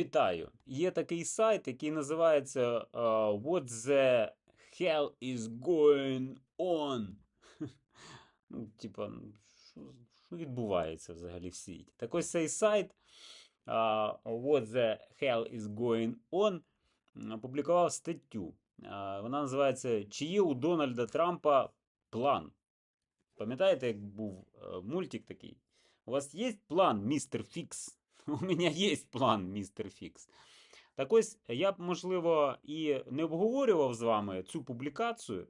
Вітаю! Є такий сайт, який називається е, What the hell is going on? Ну, типа, що, відбувається взагалі в світі? Так ось цей сайт е, What the hell is going on опублікував статтю. Е, Вона називається Чи є у Дональда Трампа план? Пам'ятаєте, як був е, мультик такий? У вас є план, містер Фікс? У мене є план, містер Фікс. Так ось я б, можливо, і не обговорював з вами цю публікацію,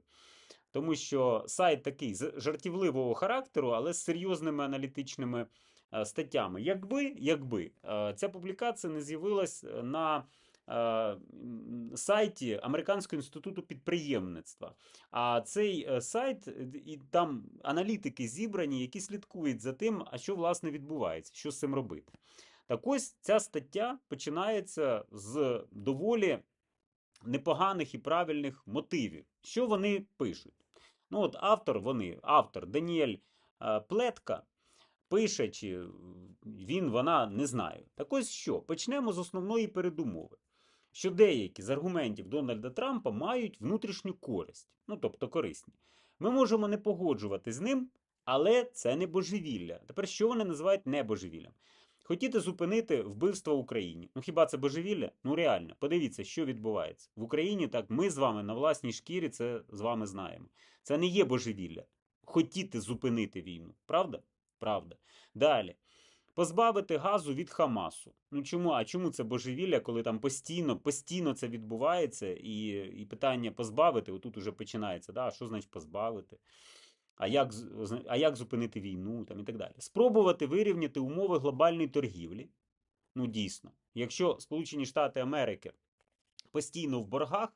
тому що сайт такий з- жартівливого характеру, але з серйозними аналітичними е, статтями. Якби, якби е, ця публікація не з'явилась на е, сайті Американського інституту підприємництва. А цей сайт, і там аналітики зібрані, які слідкують за тим, а що власне відбувається, що з цим робити. Так ось ця стаття починається з доволі непоганих і правильних мотивів. Що вони пишуть? Ну, от автор, вони, автор Даніель е, Плетка пише, чи він, вона не знаю. Так ось що? Почнемо з основної передумови. Що деякі з аргументів Дональда Трампа мають внутрішню користь, ну тобто корисні. Ми можемо не погоджувати з ним, але це не божевілля. Тепер що вони називають небожевіллям? Хотіти зупинити вбивство в Україні. Ну хіба це божевілля? Ну реально, подивіться, що відбувається. В Україні так ми з вами на власній шкірі це з вами знаємо. Це не є божевілля. Хотіти зупинити війну. Правда? Правда. Далі. Позбавити газу від Хамасу. Ну чому? А чому це божевілля, коли там постійно, постійно це відбувається, і, і питання позбавити, отут уже починається. Да? Що значить позбавити? А як, а як зупинити війну там, і так далі. Спробувати вирівняти умови глобальної торгівлі. Ну, дійсно, якщо Сполучені Штати Америки постійно в боргах,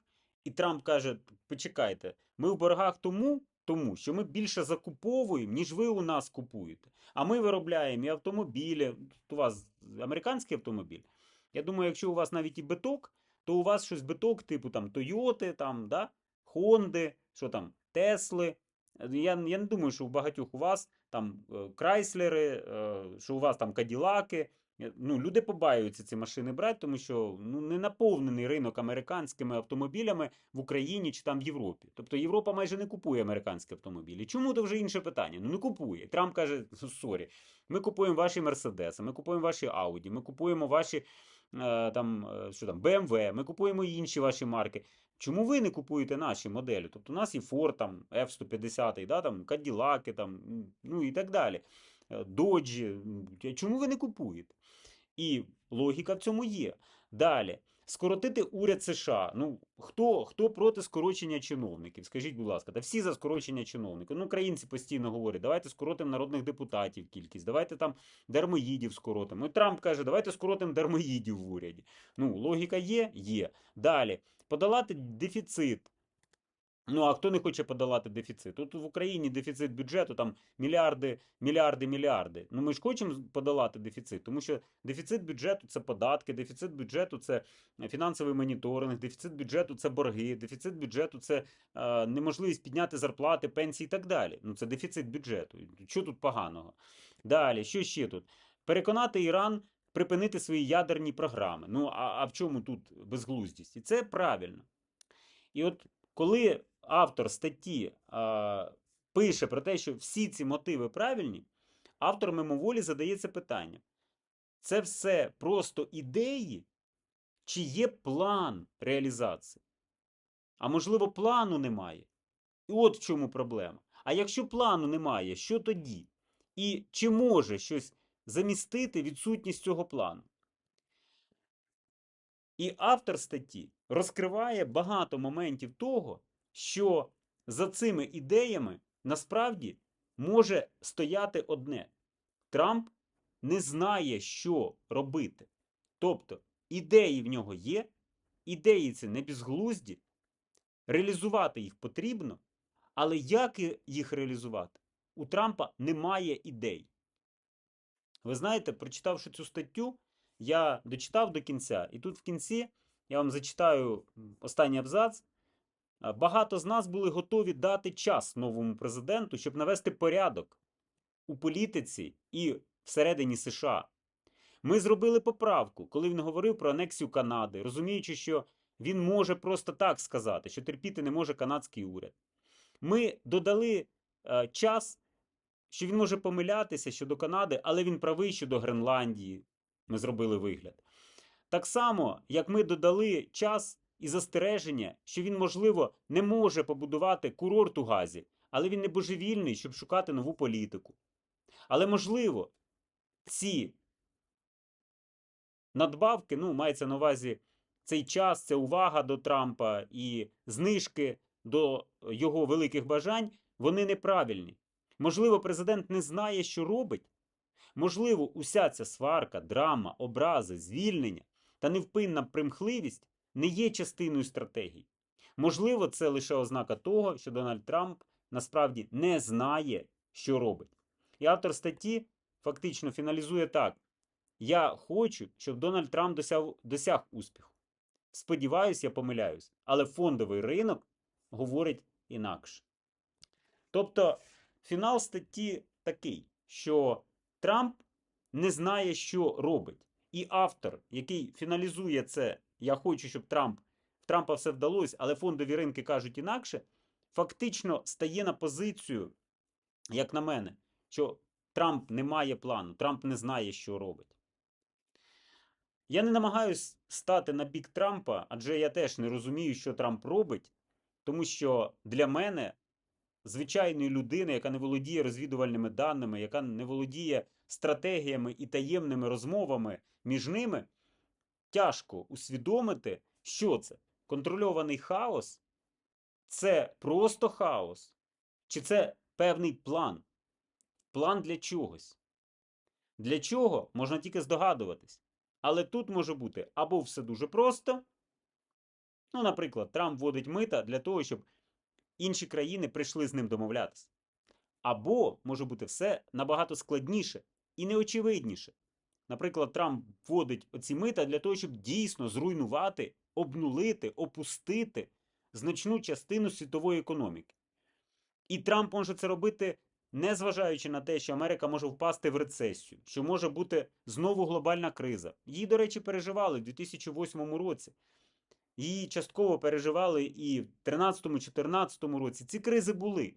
і Трамп каже: почекайте, ми в боргах тому, тому що ми більше закуповуємо, ніж ви у нас купуєте. А ми виробляємо і автомобілі. У вас американський автомобіль. Я думаю, якщо у вас навіть і биток, то у вас щось биток, типу там Тойоти, там, да? Хонди, що там, Тесли. Я, я не думаю, що у багатьох у вас там е, Крайслери, що у вас там Каділаки. Е, Ну, люди побаюються ці машини брати, тому що ну, не наповнений ринок американськими автомобілями в Україні чи там в Європі. Тобто Європа майже не купує американські автомобілі. Чому то вже інше питання? Ну не купує. Трамп каже: «Ну, сорі, ми купуємо ваші Мерседеси, ми купуємо ваші Ауді, ми купуємо ваші е, там, е, що там, BMW, ми купуємо інші ваші марки. Чому ви не купуєте наші моделі? Тобто у нас і Ford, там, F-150, да, там, Каділаки, там, ну і так далі. Dodge. Доджі. Чому ви не купуєте? І логіка в цьому є. Далі. Скоротити уряд США. Ну, хто, хто проти скорочення чиновників? Скажіть, будь ласка, та всі за скорочення чиновників. Ну, українці постійно говорять, давайте скоротимо народних депутатів кількість, давайте там дармоїдів скоротимо. І Трамп каже, давайте скоротимо дармоїдів в уряді. Ну, логіка є? Є. Далі. Подолати дефіцит. Ну, а хто не хоче подолати дефіцит? Тут в Україні дефіцит бюджету там мільярди, мільярди, мільярди. Ну ми ж хочемо подолати дефіцит, тому що дефіцит бюджету це податки, дефіцит бюджету це фінансовий моніторинг, дефіцит бюджету це борги, дефіцит бюджету це е, неможливість підняти зарплати, пенсії і так далі. Ну це дефіцит бюджету. Що тут поганого? Далі, що ще тут? Переконати Іран припинити свої ядерні програми. Ну а, а в чому тут безглуздість? І це правильно. І от коли автор статті а, пише про те, що всі ці мотиви правильні, автор мимоволі задається питання: це все просто ідеї, чи є план реалізації? А можливо, плану немає. І от в чому проблема. А якщо плану немає, що тоді? І чи може щось замістити відсутність цього плану? І автор статті розкриває багато моментів того, що за цими ідеями насправді може стояти одне: Трамп не знає, що робити. Тобто ідеї в нього є, ідеї це не безглузді, реалізувати їх потрібно, але як їх реалізувати? У Трампа немає ідей. Ви знаєте, прочитавши цю статтю, я дочитав до кінця, і тут в кінці я вам зачитаю останній абзац. А, Багато з нас були готові дати час новому президенту, щоб навести порядок у політиці і всередині США. Ми зробили поправку, коли він говорив про анексію Канади, розуміючи, що він може просто так сказати, що терпіти не може канадський уряд. Ми додали е, час, що він може помилятися щодо Канади, але він правий щодо Гренландії. Ми зробили вигляд. Так само, як ми додали час і застереження, що він, можливо, не може побудувати курорт у Газі, але він не божевільний, щоб шукати нову політику. Але, можливо, ці надбавки, ну, мається на увазі цей час, це увага до Трампа і знижки до його великих бажань, вони неправильні. Можливо, президент не знає, що робить. Можливо, уся ця сварка, драма, образи, звільнення та невпинна примхливість не є частиною стратегії. Можливо, це лише ознака того, що Дональд Трамп насправді не знає, що робить. І автор статті фактично фіналізує так: Я хочу, щоб Дональд Трамп досяг, досяг успіху. Сподіваюсь, я помиляюсь, але фондовий ринок говорить інакше. Тобто, фінал статті такий, що Трамп не знає, що робить. І автор, який фіналізує це, я хочу, щоб Трамп в Трампа все вдалося, але фондові ринки кажуть інакше, фактично стає на позицію, як на мене, що Трамп не має плану, Трамп не знає, що робить. Я не намагаюсь стати на бік Трампа, адже я теж не розумію, що Трамп робить, тому що для мене, звичайної людини, яка не володіє розвідувальними даними, яка не володіє стратегіями і таємними розмовами між ними, тяжко усвідомити, що це контрольований хаос, це просто хаос, чи це певний план. План для чогось. Для чого можна тільки здогадуватись. Але тут може бути або все дуже просто. Ну, наприклад, Трамп вводить мита для того, щоб інші країни прийшли з ним домовлятися. Або може бути все набагато складніше і неочевидніше. Наприклад, Трамп вводить оці мита для того, щоб дійсно зруйнувати, обнулити, опустити значну частину світової економіки. І Трамп може це робити, незважаючи на те, що Америка може впасти в рецесію, що може бути знову глобальна криза. Її, до речі, переживали в 2008 році. Її частково переживали і в 2013-2014 році. Ці кризи були.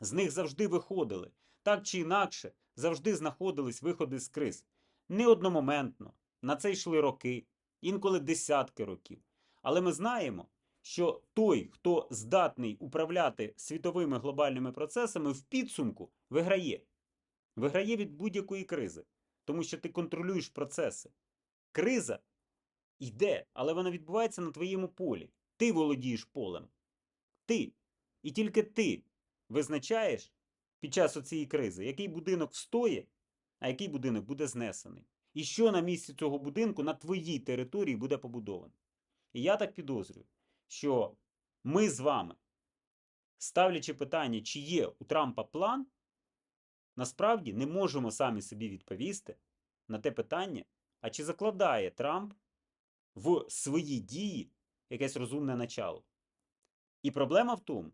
З них завжди виходили. Так чи інакше, завжди знаходились виходи з криз. Не одномоментно. На це йшли роки, інколи десятки років. Але ми знаємо, що той, хто здатний управляти світовими глобальними процесами, в підсумку виграє. Виграє від будь-якої кризи, тому що ти контролюєш процеси. Криза йде, але вона відбувається на твоєму полі. Ти володієш полем. Ти. І тільки ти визначаєш під час цієї кризи, який будинок встоє, а який будинок буде знесений. І що на місці цього будинку на твоїй території буде побудовано. І я так підозрюю, що ми з вами, ставлячи питання, чи є у Трампа план, насправді не можемо самі собі відповісти на те питання, а чи закладає Трамп в свої дії якесь розумне начало. І проблема в тому,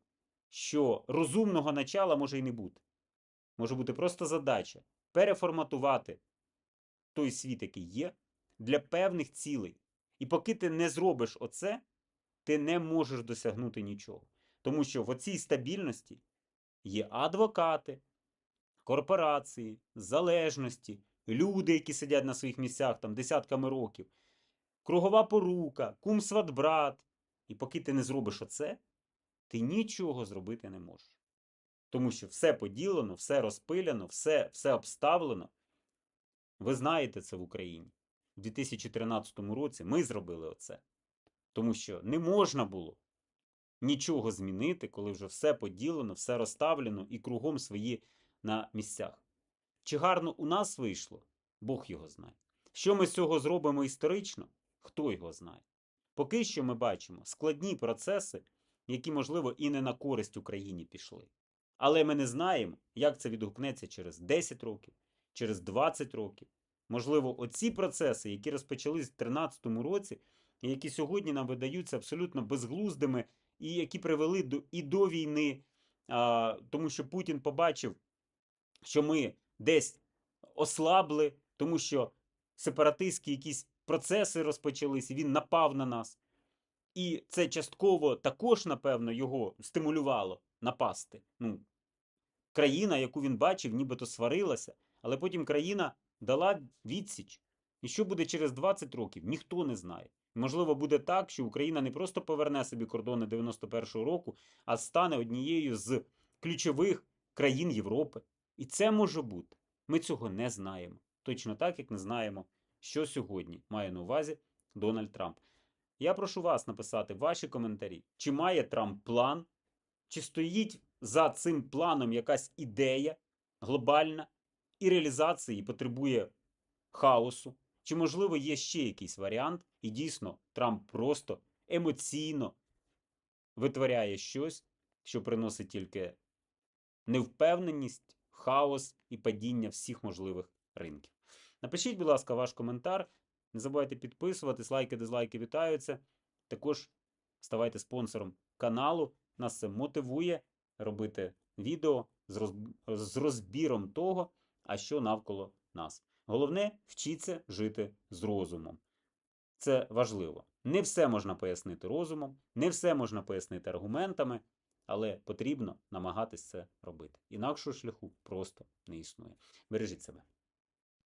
що розумного начала може і не бути. Може бути просто задача переформатувати той світ, який є, для певних цілей. І поки ти не зробиш оце, ти не можеш досягнути нічого. Тому що в оцій стабільності є адвокати, корпорації, залежності, люди, які сидять на своїх місцях там десятками років, кругова порука, кум сват брат. І поки ти не зробиш оце, ти нічого зробити не можеш. Тому що все поділено, все розпиляно, все, все обставлено. Ви знаєте це в Україні. У 2013 році ми зробили оце. Тому що не можна було нічого змінити, коли вже все поділено, все розставлено і кругом свої на місцях. Чи гарно у нас вийшло? Бог його знає. Що ми з цього зробимо історично? Хто його знає? Поки що ми бачимо складні процеси, які, можливо, і не на користь Україні пішли. Але ми не знаємо, як це відгукнеться через 10 років, через 20 років. Можливо, оці процеси, які розпочались в 2013 році, і які сьогодні нам видаються абсолютно безглуздими, і які привели до, і до війни, а, тому що Путін побачив, що ми десь ослабли, тому що сепаратистські якісь процеси розпочались, і він напав на нас. І це частково також, напевно, його стимулювало напасти. Ну, країна, яку він бачив, нібито сварилася, але потім країна дала відсіч. І що буде через 20 років, ніхто не знає. Можливо, буде так, що Україна не просто поверне собі кордони 91-го року, а стане однією з ключових країн Європи. І це може бути. Ми цього не знаємо. Точно так, як не знаємо, що сьогодні має на увазі Дональд Трамп. Я прошу вас написати ваші коментарі. Чи має Трамп план, чи стоїть за цим планом якась ідея глобальна, і реалізації потребує хаосу? Чи, можливо, є ще якийсь варіант, і дійсно Трамп просто емоційно витворяє щось, що приносить тільки невпевненість, хаос і падіння всіх можливих ринків. Напишіть, будь ласка, ваш коментар. Не забувайте підписуватись, лайки, дизлайки вітаються. Також ставайте спонсором каналу. Нас це мотивує робити відео з, роз... з розбіром того, а що навколо нас. Головне вчіться жити з розумом. Це важливо. Не все можна пояснити розумом, не все можна пояснити аргументами, але потрібно намагатись це робити. Інакшого шляху просто не існує. Бережіть себе.